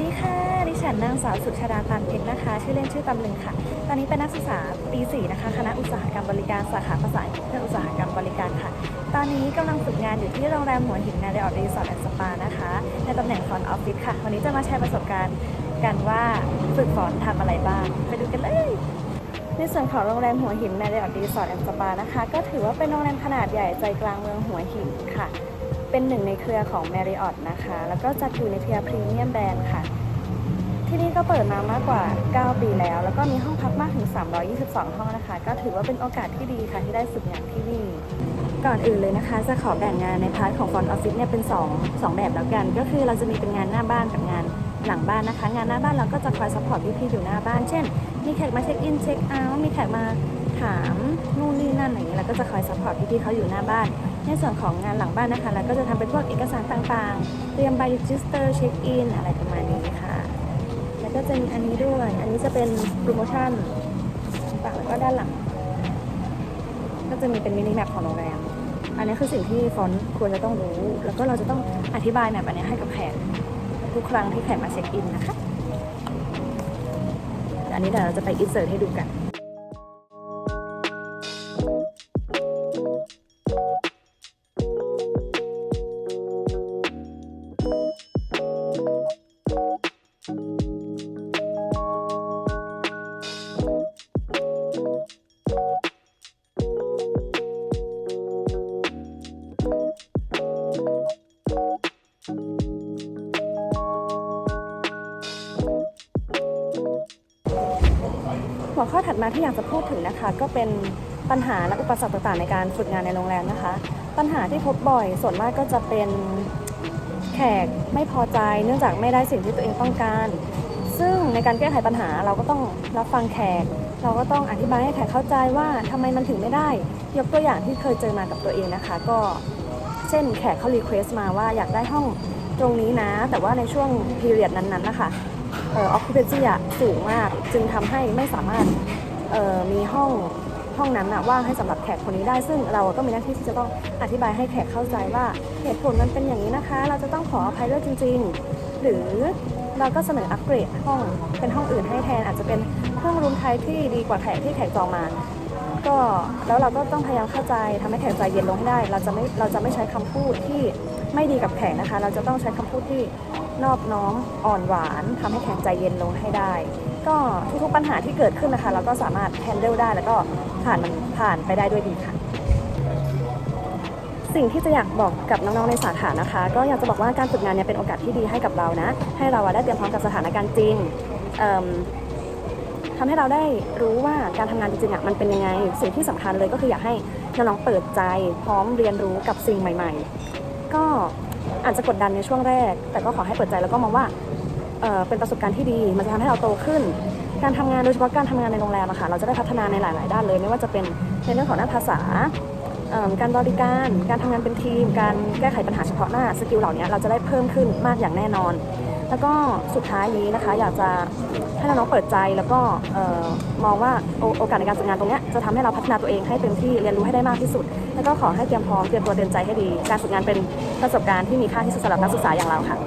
ดีค่ะ ดิฉันนางสาวสุชาดาตันเพชรนะคะ ชื่อเล่นชื่อตำลึงค่ะ ตอนนี้เป็นนักศึกษาปีสี่นะคะ คณะอุตสาหกรรมบริการสาขาภาษาอังกฤษเพื่ออุตสาหกรรมบริการค่ะ ตอนนี้กำลังฝึกงานอยู่ที่โรงแรมหัวหินนาเดออรีสอร์ทแอนด์สปานะคะ ในตำแหน่งฟอนออฟฟิศค่ะ วันนี้จะมาแชร์ประสบการณ์กันว่าฝึกฟอนทำอะไรบ้าง ไปดูกันเลยในส่วนของโรงแรมหัวหินในเดอร์ดีสอร์ทแอนด์สปานะคะ ก็ถือว่าเป็นโรงแรมขนาดใหญ่ใจกลางเมืองหัวหินค่ะ เป็นหนึ่งในเครือของ Marriott นะคะ แล้วก็จัดอยู่ในเครือพรีเมียมแบรนด์ค่ะ ที่นี่ก็เปิดมามากกว่า 9 ปีแล้ว แล้วก็มีห้องพักมากถึง 322 ห้องนะคะ ก็ถือว่าเป็นโอกาสที่ดีค่ะที่ได้ฝึกงานที่นี่ ก่อนอื่นเลยนะคะ จะขอแบ่งงานในพาร์ทของฟอนออฟฟิศเนี่ยเป็น 2 2 แบบแล้วกัน ก็คือเราจะมีเป็นงานหน้าบ้านกับงานหลังบ้านนะคะ งานหน้าบ้านเราก็จะคอยซัพพอร์ตพี่ๆอยู่หน้าบ้าน เช่น มีแขกมาเช็คอินเช็คเอาท์ มีแขกมาถามนู่น นี่นั่นอย่างนี้เราก็จะคอยซัพพอร์ตพี่ๆเขาอยู่หน้าบ้าน ในส่วนของงานหลังบ้านนะคะเราก็จะทำเป็นพวกเอกสารต่างๆ เตรียมใบรีจิสเตอร์เช็คอินอะไรประมาณนี้ค่ะ แล้วก็จะมีอันนี้ด้วย อันนี้จะเป็นโปรโมชั่นต่างแล้วก็ด้านหลัง ก็จะมีเป็นมินิแมปของโรงแรม อันนี้คือสิ่งที่ฟอนต์ควรจะต้องรู้ แล้วก็เราจะต้องอธิบายแมปอันนี้ให้กับแขกทุกครั้งที่แขกมาเช็คอินนะคะ อันนี้เดี๋ยวเราจะไปอินเสิร์ตให้ดูกัน หัวข้อถัดมาที่อยากจะพูดถึงนะคะ ก็เป็นปัญหาและอุปสรรคต่างๆในการฝึกงานในโรงแรมนะคะ ปัญหาที่พบบ่อยส่วนมากก็จะเป็นแขกไม่พอใจ เนื่องจากไม่ได้สิ่งที่ตัวเองต้องการ ซึ่งในการแก้ไขปัญหาเราก็ต้องรับฟังแขก เราก็ต้องอธิบายให้แขกเข้าใจว่าทำไมมันถึงไม่ได้ ยกตัวอย่างที่เคยเจอมากับตัวเองนะคะ ก็เช่นแขกเขารีเควสต์มาว่าอยากได้ห้องตรงนี้นะ แต่ว่าในช่วงพีเรียดนั้นๆนะคะ เอ่อ occupancy อะสูงมากจึงทำให้ไม่สามารถเอ่อมีห้องห้องนั้นอะว่างให้สำหรับแขกคนนี้ได้ ซึ่งเราก็มีหน้าที่ที่จะต้องอธิบายให้แขกเข้าใจว่าเหตุผลมันเป็นอย่างนี้นะคะ เราจะต้องขออภัยด้วยจริง ๆ หรือเราก็เสนออัปเกรดห้องเป็นห้องอื่นให้แทนอาจจะเป็นเครื่องรูมไทยที่ดีกว่าแขกที่แขกจองมา ก็แล้วเราก็ต้องพยายามเข้าใจทำให้แขกใจเย็นลงให้ได้ เราจะไม่เราจะไม่ใช้คำพูดที่ไม่ดีกับแขกนะคะ เราจะต้องใช้คำพูดที่ นอบน้อมอ่อนหวานทำให้แขกใจเย็นลงให้ได้ ก็ทุกๆปัญหาที่เกิดขึ้นนะคะ เราก็สามารถ handle ได้แล้วก็ผ่านมันผ่านไปได้ด้วยดีค่ะ สิ่งที่จะอยากบอกกับน้องๆในสาขานะคะ ก็อยากจะบอกว่าการฝึกงานเนี่ยเป็นโอกาสที่ดีให้กับเรานะ ให้เราได้เตรียมพร้อมกับสถานการณ์จริงเอิ่มทำให้เราได้รู้ว่าการทำงานจริงๆอะมันเป็นยังไง สิ่งที่สำคัญเลยก็คืออยากให้น้องๆเปิดใจ พร้อมเรียนรู้กับสิ่งใหม่ ๆ ก็ อาจจะกดดันในช่วงแรก แต่ก็ขอให้เปิดใจแล้วก็มองว่าเเป็นประสบการณ์ที่ดี มันจะทำให้เราโตขึ้น การทำงานโดยเฉพาะการทำงานในโรงแรมอะค่ะเราจะได้พัฒนาในหลาย ๆ ด้านเลย ไม่ว่าจะเป็นในเรื่องของด้านภาษาการบริการ การทำงานเป็นทีม การแก้ไขปัญหาเฉพาะหน้า สกิลเหล่านี้เราจะได้เพิ่มขึ้นมากอย่างแน่นอน แล้วก็สุดท้ายนี้นะคะ อยากจะให้น้องๆเปิดใจแล้วก็อมองว่าโอโอกาสในการฝึกงานตรงนี้จะทำให้เราพัฒนาตัวเองให้เต็มที่เรียนรู้ให้ได้มากที่สุด แล้วก็ขอให้เตรียมพร้อมเตรียมตัวเตรียมใจให้ดี การฝึกงานเป็นประสบการณ์ที่มีค่าที่สุดสำหรับนักศึกษาอย่างเราค่ะ